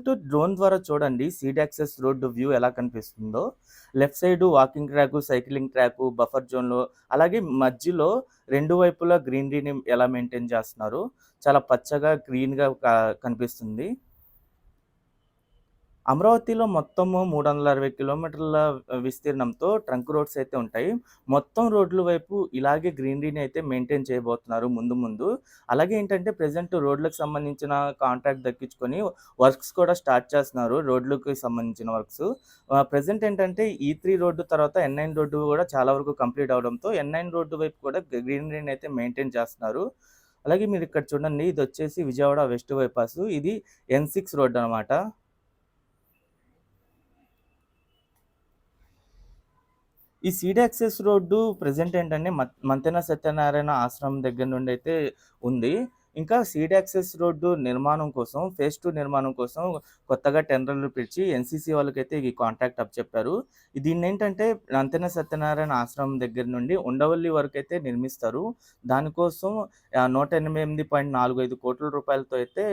To drone ద్వారా చూడండి seed access road view ఎలా కనిపిస్తుందో. Left side walking track cycling track buffer జోన్లో అలాగే మధ్యలో రెండు వైపులా గ్రీనరీని ఎలా మెయింటైన్ చేస్తున్నారు. చాలా పచ్చగా గ్రీన్గా కనిపిస్తుంది. అమరావతిలో మొత్తము మూడు వందల అరవై కిలోమీటర్ల విస్తీర్ణంతో ట్రంక్ రోడ్స్ అయితే ఉంటాయి. మొత్తం రోడ్ల వైపు ఇలాగే గ్రీనరీని అయితే మెయింటైన్ చేయబోతున్నారు ముందు ముందు. అలాగే ఏంటంటే ప్రజెంట్ రోడ్లకు సంబంధించిన కాంట్రాక్ట్ దక్కించుకొని వర్క్స్ కూడా స్టార్ట్ చేస్తున్నారు రోడ్లకు సంబంధించిన వర్క్స్. ప్రజెంట్ ఏంటంటే ఈ త్రీ రోడ్డు తర్వాత ఎన్ నైన్ రోడ్డు కూడా చాలా వరకు కంప్లీట్ అవడంతో ఎన్ నైన్ రోడ్డు వైపు కూడా గ్రీనరీని అయితే మెయింటైన్ చేస్తున్నారు. అలాగే మీరు ఇక్కడ చూడండి ఇది వచ్చేసి విజయవాడ వెస్ట్ బైపాస్. ఇది ఎన్ సిక్స్ రోడ్ అనమాట ఈ సీడ్ యాక్సెస్ రోడ్డు ప్రజెంట్ ఏంటంటే మత్ మంతెన సత్యనారాయణ ఆశ్రమం దగ్గర నుండి అయితే ఉంది. ఇంకా సీడ్ యాక్సెస్ రోడ్డు నిర్మాణం కోసం ఫేజ్ టూ నిర్మాణం కోసం కొత్తగా టెండర్లు పిలిచి ఎన్సీసీ వాళ్ళకైతే ఈ కాంట్రాక్ట్ అప్ చెప్పారు దీన్ని ఏంటంటే నంతెన సత్యనారాయణ ఆశ్రమం దగ్గర నుండి ఉండవల్లి వరకు అయితే నిర్మిస్తారు. దానికోసం నూట నూట ఎనిమిది పాయింట్ నాలుగు ఐదు కోట్ల రూపాయలతో అయితే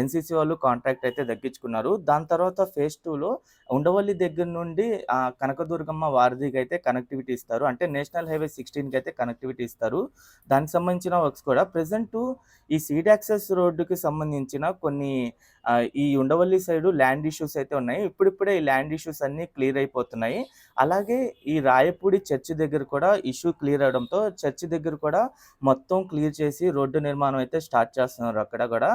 ఎన్సీసీ వాళ్ళు కాంట్రాక్ట్ అయితే దక్కించుకున్నారు. దాని తర్వాత ఫేజ్ టూలో ఉండవల్లి దగ్గర నుండి కనకదుర్గమ్మ వారధికి అయితే కనెక్టివిటీ ఇస్తారు. అంటే నేషనల్ హైవే సిక్స్టీన్కి అయితే కనెక్టివిటీ ఇస్తారు. దానికి సంబంధించిన వర్క్స్ కూడా. ప్రజెంట్ ఈ సీడ్ యాక్సెస్ రోడ్డుకి సంబంధించిన కొన్ని ఈ ఉండవల్లి సైడు ల్యాండ్ ఇష్యూస్ అయితే ఉన్నాయి. ఇప్పుడిప్పుడే ఈ ల్యాండ్ ఇష్యూస్ అన్నీ క్లియర్ అయిపోతున్నాయి. అలాగే ఈ రాయపూడి చర్చి దగ్గర కూడా ఇష్యూ క్లియర్ అవడంతో చర్చి దగ్గర కూడా మొత్తం క్లియర్ చేసి రోడ్డు నిర్మాణం అయితే స్టార్ట్ చేస్తున్నారు అక్కడ కూడా.